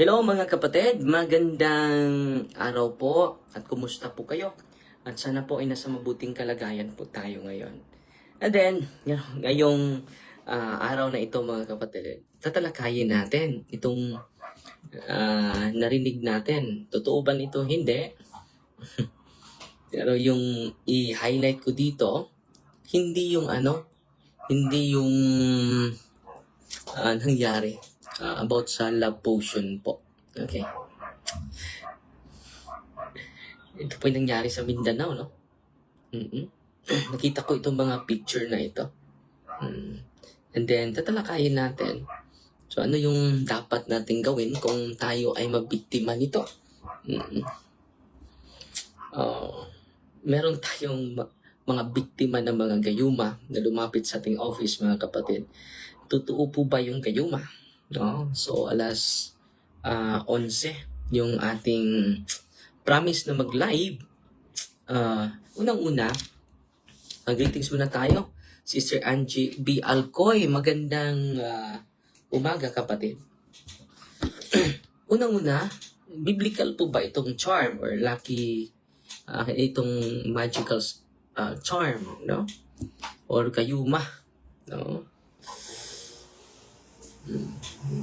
Hello mga kapatid, magandang araw po at kumusta po kayo? At sana po ay nasa mabuting kalagayan po tayo ngayon. And then, ngay- ngayong ah, araw na ito mga kapatid, tatalakayin natin itong ah, narinig natin. Totoo ba nito? Hindi. Pero yung i-highlight ko dito, hindi yung ano, hindi yung ah, nangyari ah, about sa love potion po. Okay. Ito po yung nangyari sa Mindanao, no? mm Nakita ko itong mga picture na ito. Mm. And then, tatalakayin natin. So, ano yung dapat natin gawin kung tayo ay mabiktima nito? mm Oh, meron tayong mga biktima ng mga gayuma na lumapit sa ating office, mga kapatid. Totoo po ba yung gayuma? No? So, alas ah 11 yung ating promise na mag-live. Ah, unang-una, ang greetings muna tayo. Sister Angie B. Alcoy, magandang ah, umaga kapatid. unang-una, biblical po ba itong charm or lucky ah, itong magical ah, charm, no? Or kayuma, no?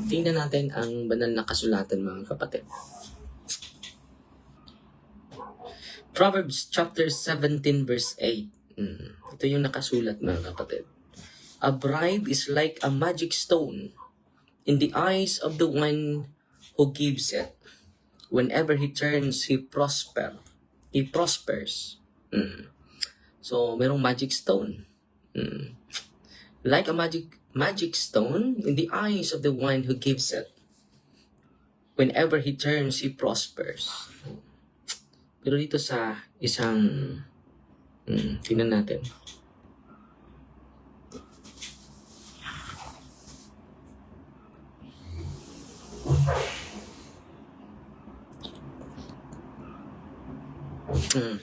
Tingnan natin ang banal na kasulatan mga kapatid. Proverbs chapter 17 verse 8. Mm, Ito yung nakasulat mga kapatid. A bribe is like a magic stone in the eyes of the one who gives it. Whenever he turns, he prosper. He prospers. Mm. So, merong magic stone. Mm. Like a magic magic stone in the eyes of the one who gives it. Whenever he turns, he prospers. Pero dito sa isang hmm, tingnan natin. Hmm.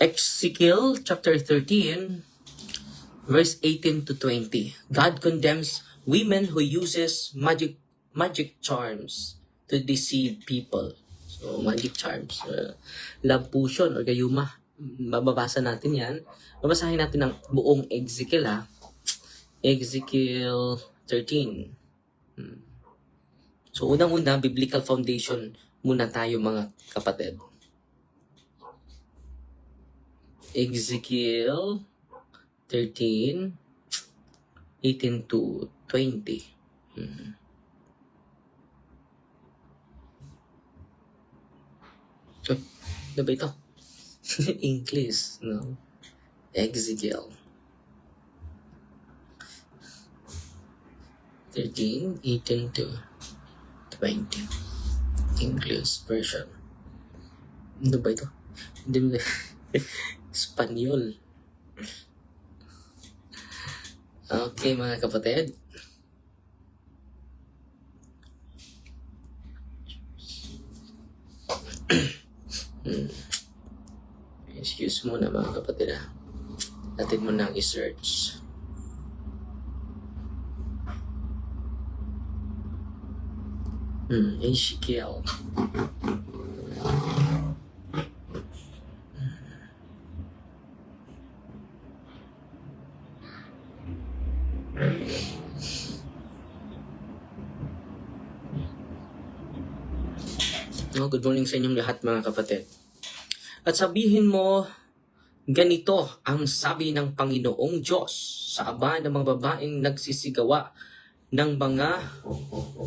Ezekiel chapter 13 verse 18 to 20. God condemns women who uses magic magic charms to deceive people. So, magic charms. Uh, love potion or gayuma. Mababasa natin yan. Babasahin natin ang buong Ezekiel ha. Ezekiel 13. Hmm. So, unang-una, biblical foundation muna tayo mga kapatid. Ezekiel 13, 18 to 20. Hmm. Oh, ano ba ito? English, no? Ezekiel. 13, 18 to 20. English version. Ano ba ito? Hindi Espanyol. Okay mga kapatid. Excuse mo na mga kapatid ha. Atin mo na i-search. Hmm, Ezekiel. No, good morning sa inyong lahat mga kapatid. At sabihin mo, ganito ang sabi ng Panginoong Diyos sa aba ng mga babaeng nagsisigawa ng mga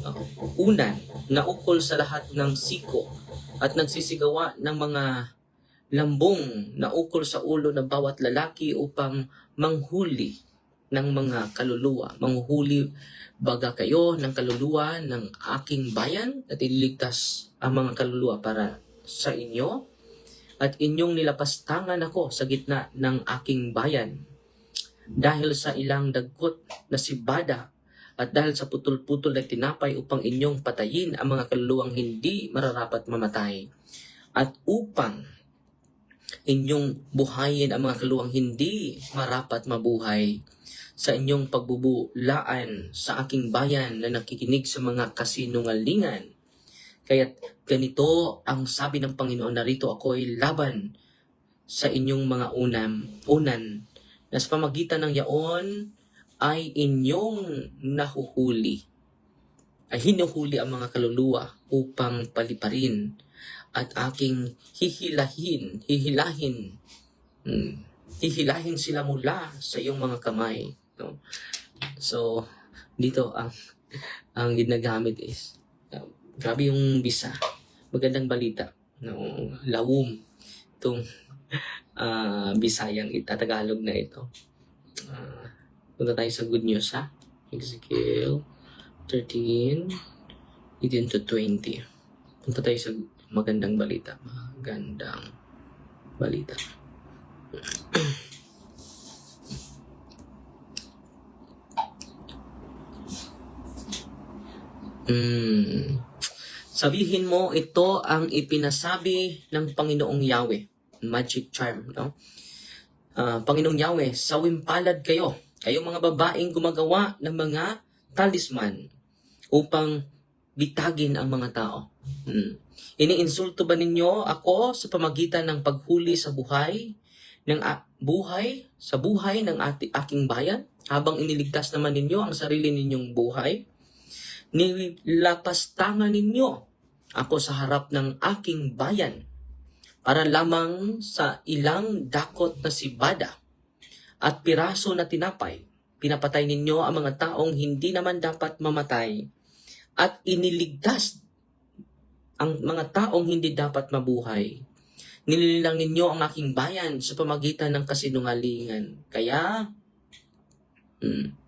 uh, unan na ukol sa lahat ng siko at nagsisigawa ng mga lambong na ukol sa ulo ng bawat lalaki upang manghuli ng mga kaluluwa. Manghuli baga kayo ng kaluluwa ng aking bayan at ililigtas ang mga kaluluwa para sa inyo. At inyong nilapastangan ako sa gitna ng aking bayan. Dahil sa ilang dagkot na sibada at dahil sa putol-putol na tinapay upang inyong patayin ang mga kaluluwang hindi mararapat mamatay. At upang inyong buhayin ang mga kaluluwang hindi marapat mabuhay sa inyong pagbubulaan sa aking bayan na nakikinig sa mga kasinungalingan Kaya't ganito ang sabi ng Panginoon, narito ako ay laban sa inyong mga unam, unan, na sa pamagitan ng yaon ay inyong nahuhuli. Ay hinuhuli ang mga kaluluwa upang paliparin at aking hihilahin, hihilahin, hmm, hihilahin sila mula sa iyong mga kamay. No? So, dito ang ang ginagamit is uh, grabe yung bisa. Magandang balita. No, lawom itong ah Bisayang itatagalog na ito. Ah, punta tayo sa good news ha. Ezekiel 13 18 to 20. Punta tayo sa magandang balita. Magandang balita. Mm. Sabihin mo, ito ang ipinasabi ng Panginoong Yahweh. Magic charm, no? Ah, Panginoong Yahweh, sawimpalad kayo. Kayong mga babaeng gumagawa ng mga talisman upang bitagin ang mga tao. Hmm. Iniinsulto ba ninyo ako sa pamagitan ng paghuli sa buhay ng buhay sa buhay ng ati, aking bayan habang iniligtas naman ninyo ang sarili ninyong buhay? Nilapastangan ninyo ako sa harap ng aking bayan para lamang sa ilang dakot na sibada at piraso na tinapay. Pinapatay ninyo ang mga taong hindi naman dapat mamatay at iniligtas ang mga taong hindi dapat mabuhay. Nililang ninyo ang aking bayan sa pamagitan ng kasinungalingan. Kaya, mm,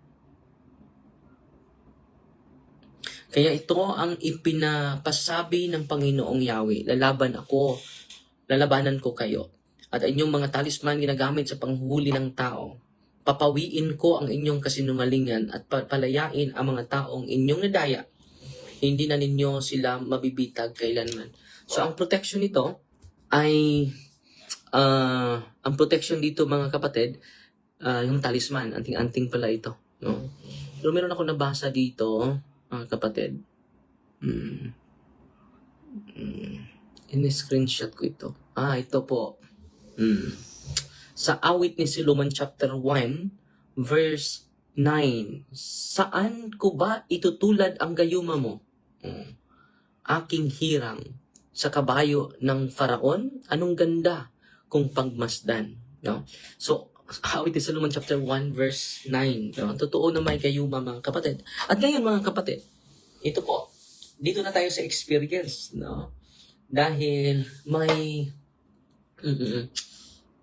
kaya ito ang ipinapasabi ng Panginoong Yahweh. Lalaban ako, lalabanan ko kayo. At inyong mga talisman ginagamit sa panghuli ng tao. Papawiin ko ang inyong kasinungalingan at papalayain ang mga taong inyong nadaya hindi na ninyo sila mabibitag kailanman. So, ang protection nito ay, ah, ang protection dito mga kapatid, ah, yung talisman, anting-anting pala ito. No? Pero meron ako nabasa dito, mga kapatid. Hmm. Hmm. In-screenshot ko ito. Ah, ito po. Hmm. Sa awit ni Solomon chapter 1, verse 9. Saan ko ba itutulad ang gayuma mo? Hmm. Aking hirang sa kabayo ng faraon? Anong ganda kung pagmasdan? No? So, awit ni Solomon chapter 1 verse 9. No? Totoo na may gayuma mga kapatid. At ngayon mga kapatid, ito po, dito na tayo sa experience. No? Dahil may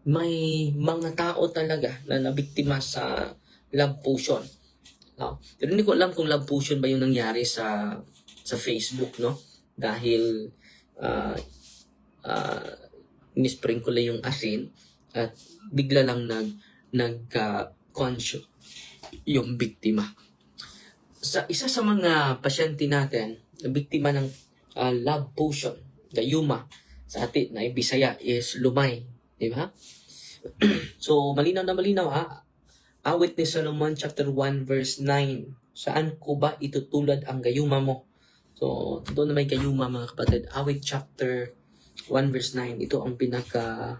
may mga tao talaga na nabiktima sa love potion. No? Pero hindi ko alam kung love potion ba yung nangyari sa sa Facebook, no? Dahil uh, uh, nisprinkle yung asin at bigla lang nag nagka-conscious yung biktima. Sa isa sa mga pasyente natin, na biktima ng uh, love potion, gayuma, sa atin na Bisaya is lumay. Di ba? so, malinaw na malinaw ha. Awit ni Solomon chapter 1 verse 9. Saan ko ba itutulad ang gayuma mo? So, totoo na may gayuma mga kapatid. Awit chapter 1 verse 9. Ito ang pinaka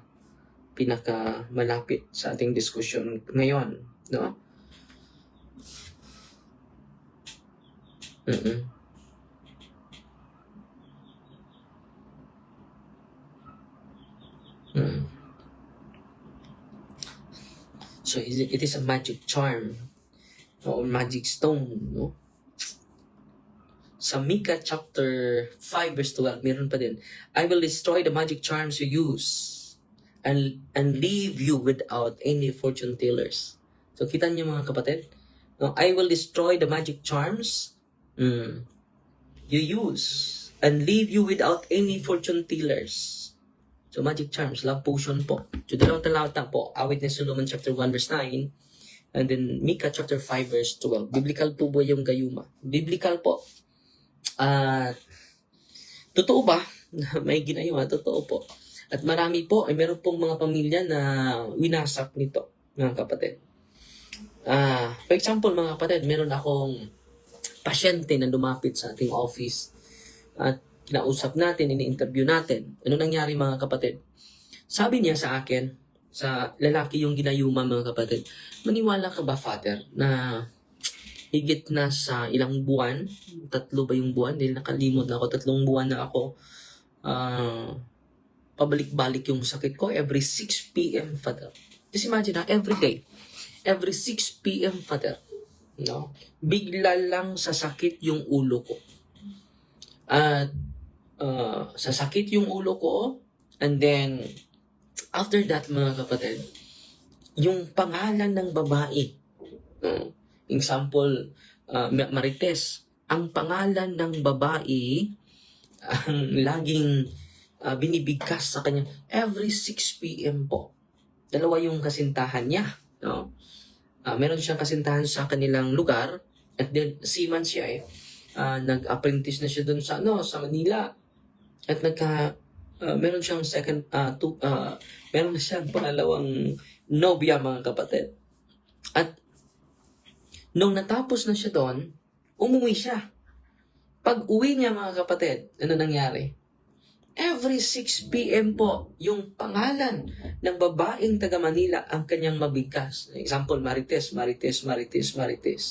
pinaka malapit sa ating diskusyon ngayon, no? Mm-mm. Mm. So it is a magic charm or magic stone, no? Sa Micah chapter 5 verse 12, meron pa din. I will destroy the magic charms you use and and leave you without any fortune tellers. So kita niyo mga kapatid? No, I will destroy the magic charms mm, you use and leave you without any fortune tellers. So, magic charms, love potion po. So, dalawang talata po. Awit ni Solomon chapter 1 verse 9. And then, Micah chapter 5 verse 12. Biblical po ba yung gayuma? Biblical po. At, totoo ba may ginayuma? Totoo po. At marami po, ay meron pong mga pamilya na winasak nito, mga kapatid. Ah, for example, mga kapatid, meron akong pasyente na lumapit sa ating office. At kinausap natin, ini-interview natin. Ano nangyari mga kapatid? Sabi niya sa akin, sa lalaki yung ginayuma mga kapatid, maniwala ka ba, Father, na higit na sa ilang buwan, tatlo ba yung buwan? Dahil nakalimot na ako, tatlong buwan na ako, ah, pabalik-balik yung sakit ko every 6 p.m. Father. Just imagine na, every day, every 6 p.m. Father, no? Bigla lang sasakit yung ulo ko. At uh, sasakit yung ulo ko, and then, after that, mga kapatid, yung pangalan ng babae, no? example, uh, Marites, ang pangalan ng babae, ang laging uh, binibigkas sa kanya every 6 p.m. po. Dalawa yung kasintahan niya. No? Ah, meron siyang kasintahan sa kanilang lugar at then seaman siya eh. Ah, nag-apprentice na siya doon sa ano sa Manila. At nagka ah, meron siyang second ah two, ah, meron siyang pangalawang nobya mga kapatid. At nung natapos na siya doon, umuwi siya. Pag uwi niya mga kapatid, ano nangyari? Every 6 p.m. po, yung pangalan ng babaeng taga Manila ang kanyang mabigkas. Example, Marites, Marites, Marites, Marites.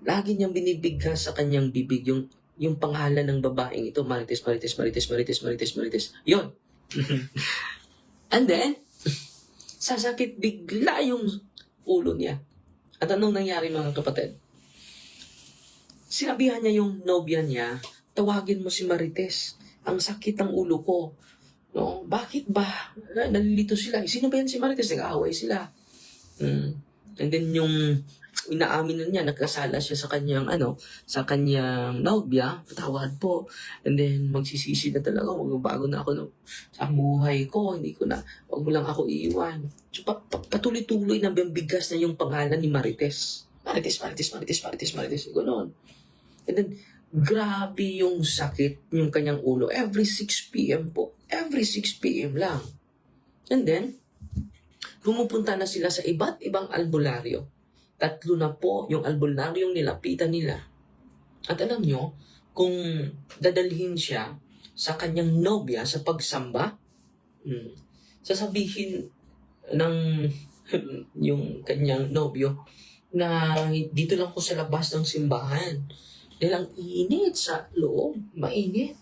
Lagi niyang binibigkas sa kanyang bibig yung yung pangalan ng babaeng ito, Marites, Marites, Marites, Marites, Marites, Marites. Yun. And then, sasakit bigla yung ulo niya. At anong nangyari mga kapatid? Sinabihan niya yung nobya niya, tawagin mo si Marites. Ang sakit ng ulo ko. No? Bakit ba? Na- Nalilito sila. Eh, Sino ba yan si Marites? Nag-aaway sila. Mm. And then yung inaamin na niya, nagkasala siya sa kanyang, ano, sa kanyang nobya, patawad po. And then, magsisisi na talaga, magbabago na ako no, sa buhay ko, hindi ko na, wag mo lang ako iiwan. So, pa, pa, patuloy-tuloy na bigas na yung pangalan ni Marites. Marites, Marites, Marites, Marites, Marites, gano'n. And then, grabe yung sakit, yung kanyang ulo. Every 6 p.m. po. Every 6 p.m. lang. And then, pumupunta na sila sa iba't ibang albularyo. Tatlo na po yung albularyong nilapitan nila. At alam nyo, kung dadalhin siya sa kanyang nobya sa pagsamba, hmm, sasabihin ng yung kanyang nobyo na dito lang ko sa labas ng simbahan. Dahil ang init sa loob, mainit.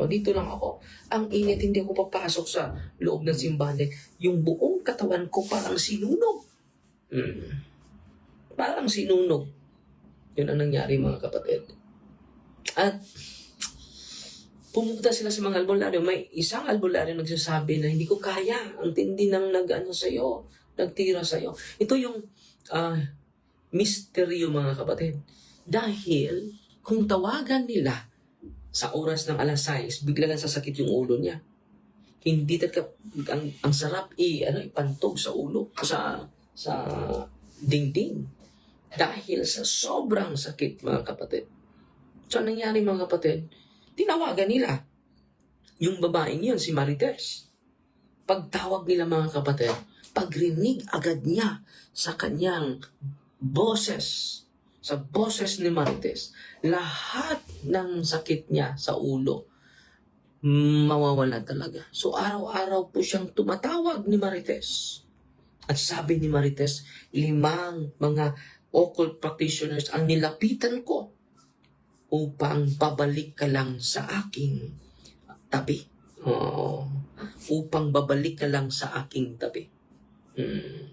O dito lang ako. Ang init, hindi ako papasok sa loob ng simbahan. Yung buong katawan ko parang sinunog. Hmm. Parang sinunog. Yun ang nangyari mga kapatid. At pumunta sila sa mga albularyo. May isang albularyo nagsasabi na hindi ko kaya. Ang tindi ng nag-ano sa'yo, nagtira sa'yo. Ito yung ah, misteryo mga kapatid. Dahil kung tawagan nila sa oras ng alas 6, bigla lang sasakit yung ulo niya. Hindi talaga, ang, ang sarap i, ano, ipantog sa ulo, sa, sa dingding. Dahil sa sobrang sakit, mga kapatid. So, anong nangyari mga kapatid? Tinawagan nila yung babaeng yun, si Marites. Pagtawag nila mga kapatid, pagrinig agad niya sa kanyang boses, sa boses ni Marites, lahat ng sakit niya sa ulo, mawawala talaga. So araw-araw po siyang tumatawag ni Marites. At sabi ni Marites, limang mga occult practitioners ang nilapitan ko upang pabalik ka lang sa aking tabi. Oh, upang babalik ka lang sa aking tabi. Hmm.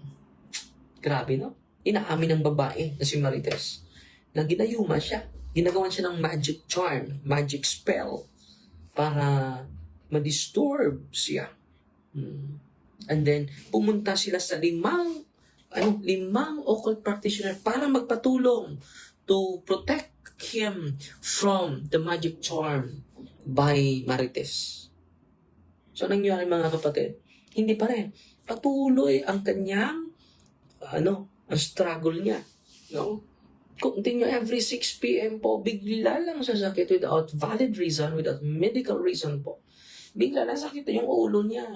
Grabe, no? Inaamin ng babae na si Marites na ginayuma siya. Ginagawan siya ng magic charm, magic spell para ma-disturb siya. Hmm. And then, pumunta sila sa limang, ano, limang occult practitioner para magpatulong to protect him from the magic charm by Marites. So, nangyari mga kapatid? Hindi pa rin. Patuloy ang kanyang, ano, ang struggle niya. No? Continue every 6 p.m. po, bigla lang sasakit without valid reason, without medical reason po. Bigla lang sakit yung ulo niya.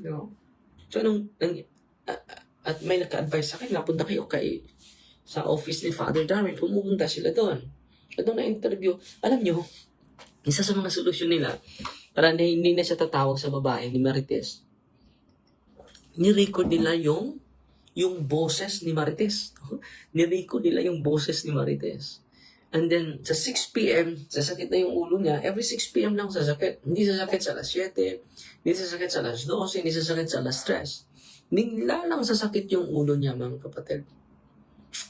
No? So, anong, nang, a- a- at may naka-advise sa akin, napunta kayo kay sa office ni Father Darwin, pumunta sila doon. At nung na-interview, alam nyo, isa sa mga solusyon nila, para na hindi na siya tatawag sa babae ni Marites, ni-record nila yung yung boses ni Marites. ni-record nila yung boses ni Marites. And then, sa 6 p.m., sasakit na yung ulo niya. Every 6 p.m. lang sasakit. Hindi sasakit sa alas 7, hindi sasakit sa alas 12, hindi sasakit sa alas 3. Bigla lang sasakit yung ulo niya, mga kapatid.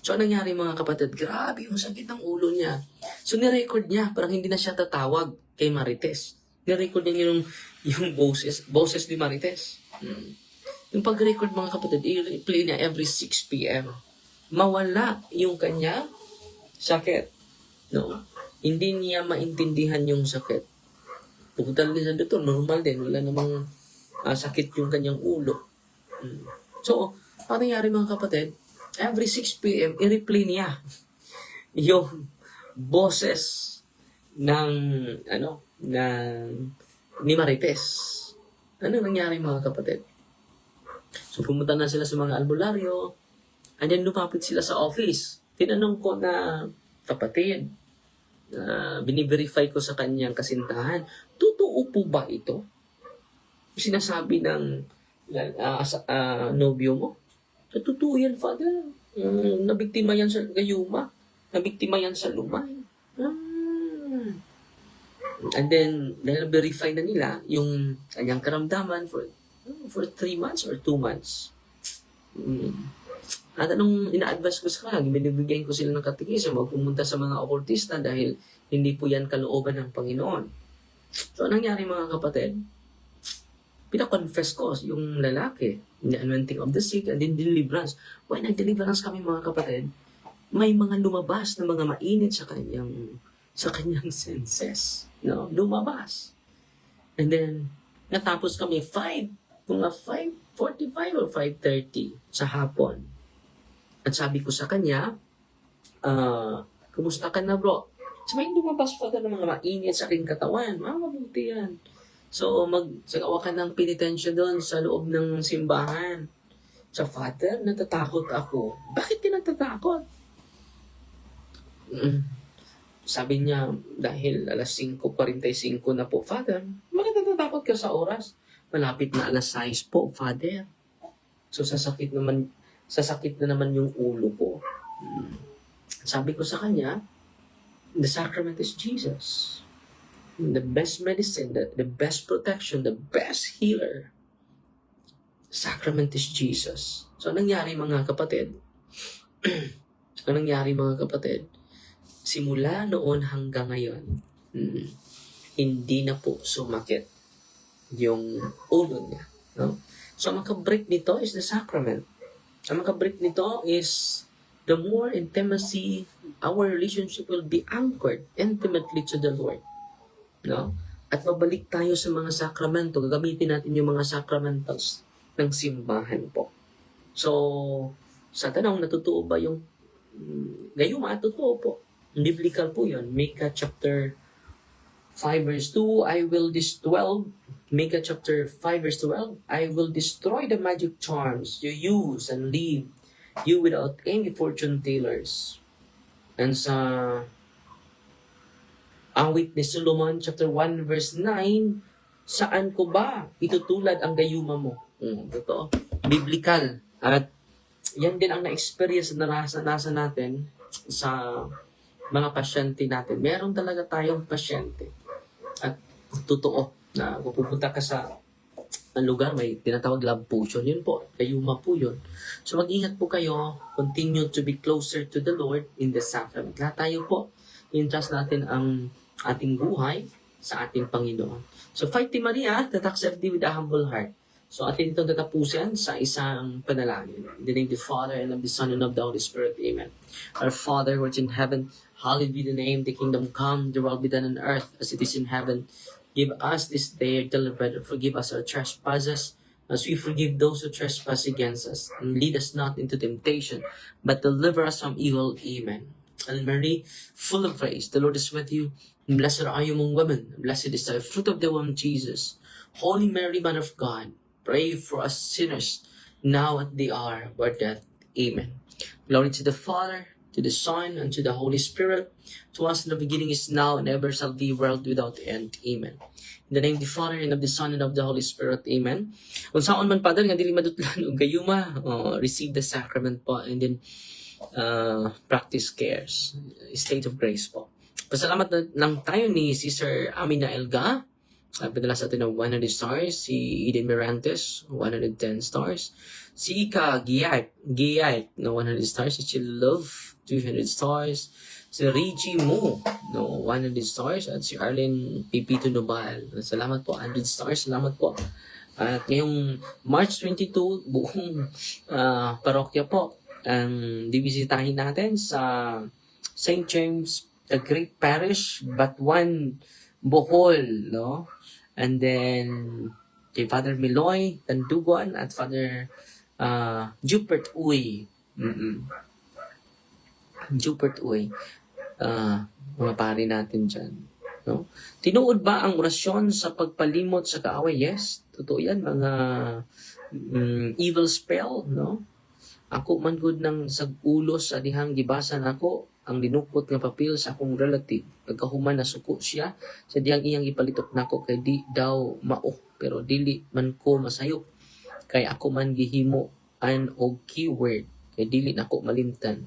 So, anong nangyari mga kapatid? Grabe yung sakit ng ulo niya. So, nirecord niya. Parang hindi na siya tatawag kay Marites. Nirecord niya yung, yung boses, boses ni Marites. Hmm. Yung pag-record mga kapatid, i-play niya every 6 p.m. Mawala yung kanya sakit. No? Hindi niya maintindihan yung sakit. Pupunta din sa dito, normal din. Wala namang ah, sakit yung kanyang ulo. Hmm. So, ang nangyari mga kapatid, every 6 p.m., i-replay niya yung boses ng, ano, ng, ni Marites. Ano nangyari mga kapatid? So, pumunta na sila sa mga albularyo, and then lumapit sila sa office. Tinanong ko na, kapatid, na biniverify ko sa kanyang kasintahan, totoo po ba ito? Sinasabi ng uh, uh, nobyo mo? Totoo yan, Father. Mm, nabiktima yan sa gayuma. Nabiktima yan sa lumay. Ah. And then, dahil verify na nila yung kanyang karamdaman for for three months or two months. Mm. At anong ina-advise ko sa kanila, binibigyan ko sila ng katikism, huwag sa mga okultista dahil hindi po yan kalooban ng Panginoon. So, anong nangyari mga kapatid? Pinakonfess ko yung lalaki, the anointing of the sick and then deliverance. When nag-deliverance kami mga kapatid, may mga lumabas na mga mainit sa kanyang sa kanyang senses. No? Lumabas. And then, natapos kami 5, mga 5.45 or 5.30 sa hapon. At sabi ko sa kanya, ah, kumusta ka na bro? So may lumabas pa ng mga mainit sa aking katawan. Ah, mabuti yan. So, magsagawa ka ng penitensya doon sa loob ng simbahan. Sa father, natatakot ako. Bakit ka natatakot? Mm. Sabi niya, dahil alas 5.45 na po, Father, bakit natatakot ka sa oras? Malapit na alas 6 po, Father. So, sasakit naman, sasakit na naman yung ulo ko. Sabi ko sa kanya, the sacrament is Jesus the best medicine, the, the best protection, the best healer, sacrament is Jesus. So, anong nangyari mga kapatid? anong nangyari mga kapatid? Simula noon hanggang ngayon, hmm, hindi na po sumakit yung ulo niya. No? So, ang makabreak nito is the sacrament. Ang makabreak nito is the more intimacy, our relationship will be anchored intimately to the Lord. No? At mabalik tayo sa mga sakramento. Gagamitin natin yung mga sacramentals ng simbahan po. So, sa tanong, natutuo ba yung mm, gayuma? Po. Biblical po yun. Micah chapter 5 verse 2, I will dis 12, Micah chapter 5 verse 12, I will destroy the magic charms you use and leave you without any fortune tellers. And sa Awit ni Solomon chapter 1 verse 9, saan ko ba itutulad ang gayuma mo? Hmm, totoo. Biblical. At yan din ang na-experience na narasa natin sa mga pasyente natin. Meron talaga tayong pasyente. At totoo na pupunta ka sa ang lugar, may tinatawag love potion. Yun po, kayuma po yun. So mag-ingat po kayo, continue to be closer to the Lord in the sacrament. Lahat tayo po, in-trust natin ang ating buhay sa ating Panginoon. So, Fighting Maria, tatak FD with a humble heart. So, atin itong tatapusin sa isang panalangin. In the name of the Father, and of the Son, and of the Holy Spirit. Amen. Our Father, art in heaven, hallowed be the name, the kingdom come, the will be done on earth as it is in heaven. Give us this day our daily bread, and forgive us our trespasses, as we forgive those who trespass against us. And lead us not into temptation, but deliver us from evil. Amen. And Mary, full of grace, the Lord is with you. Blessed are you among women. Blessed is the fruit of the womb, Jesus. Holy Mary, Mother of God, pray for us sinners, now at the hour of our death. Amen. Glory to the Father, to the Son, and to the Holy Spirit, to us in the beginning is now, and ever shall be, world without end. Amen. In the name of the Father, and of the Son, and of the Holy Spirit. Amen. Kung saan man, Father, nga dili madutlan o gayuma, uh, receive the sacrament po, and then uh, practice cares. State of grace po. Pasalamat na lang tayo ni Sister Amina Elga. Uh, padala sa atin ng 100 stars. Si Eden Mirantes, 110 stars. Si Ika Giyat, Giyat, no 100 stars. Si Chill Love, 200 stars. Si Reggie Mo, no 100 stars. At si Arlen Pipito Nobal. Salamat po, 100 stars. Salamat po. At ngayong March 22, buong ah, parokya po ang bibisitahin natin sa St. James the Great Parish, one Bohol, no? And then kay Father Miloy Tanduguan at Father uh, Jupert Uy. Mm-mm. Jupert Uy. Ah, mga pari natin dyan. No? Tinuod ba ang orasyon sa pagpalimot sa kaaway? Yes, totoo yan. Mga mm, evil spell, no? Ako man gud nang sag-ulos sa dihang gibasa nako ang dinukot nga papel sa akong relative. Pagkahuman na suko siya, sa diyang iyang ipalitok nako kay di daw mao pero dili man ko masayop kay ako man gihimo an og keyword kay dili nako malimtan.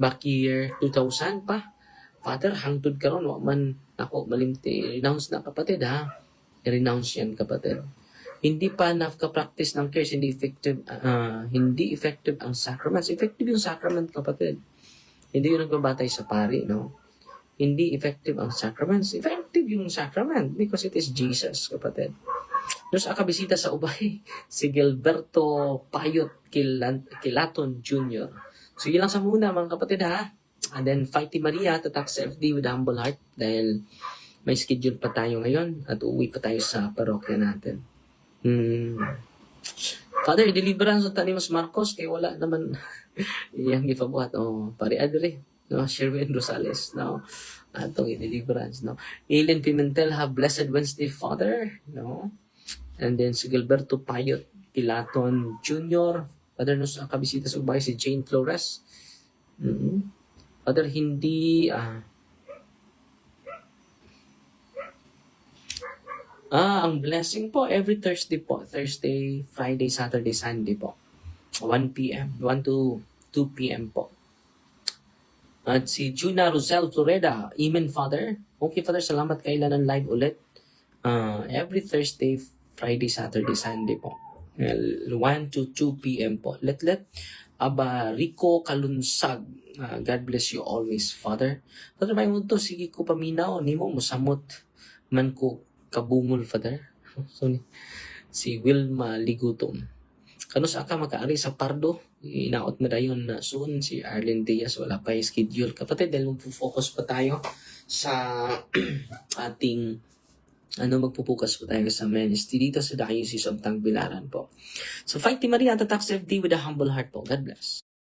Back year 2000 pa, Father, hangtod karon wa man ako malimti. Renounce na kapatid ha. I-renounce yan kapatid hindi pa nakaka-practice ng cares, hindi effective, ah, hindi effective ang sacraments. Effective yung sacrament, kapatid. Hindi yung nagbabatay sa pari, no? Hindi effective ang sacraments. Effective yung sacrament because it is Jesus, kapatid. Doon sa akabisita sa ubay, si Gilberto Payot Kilaton Jr. So, yun lang sa muna, mga kapatid, ha? And then, Fighty Maria, tatak sa FD with humble heart dahil may schedule pa tayo ngayon at uuwi pa tayo sa parokya natin. Hmm. Father, deliverance sa Tanimas Marcos kay wala naman iyang gipabuhat. Oh, pare adre. No, Sherwin Rosales, no. Atong deliverance, no. Aileen Pimentel have blessed Wednesday, Father, no. And then si Gilberto Payot Pilaton Jr. Father, no, sa kabisita sa bahay si Jane Flores. mm Father, hindi, ah, Ah, ang blessing po every Thursday po. Thursday, Friday, Saturday, Sunday po. 1 p.m. 1 to 2 p.m. po. At si Juna Rosel Floreda, Amen Father. Okay Father, salamat kailan ng live ulit. Ah, every Thursday, Friday, Saturday, Sunday po. Well, 1 to 2 p.m. po. Let let Aba Rico Kalunsag. Ah, God bless you always, Father. Father, may mo to, sige ko paminaw, nimo musamot man ko kabungol, Father. So, ni- si Wilma Ligutom. Kano sa ka makaari sa Pardo, inaot na dayon na soon si Arlen Diaz, wala pa yung schedule. Kapatid, dahil magpo-focus pa tayo sa ating ano magpupukas po tayo sa ministry dito sa Diocese of Tagbilaran po. So, fight Maria, tatak sa FD with a humble heart po. God bless.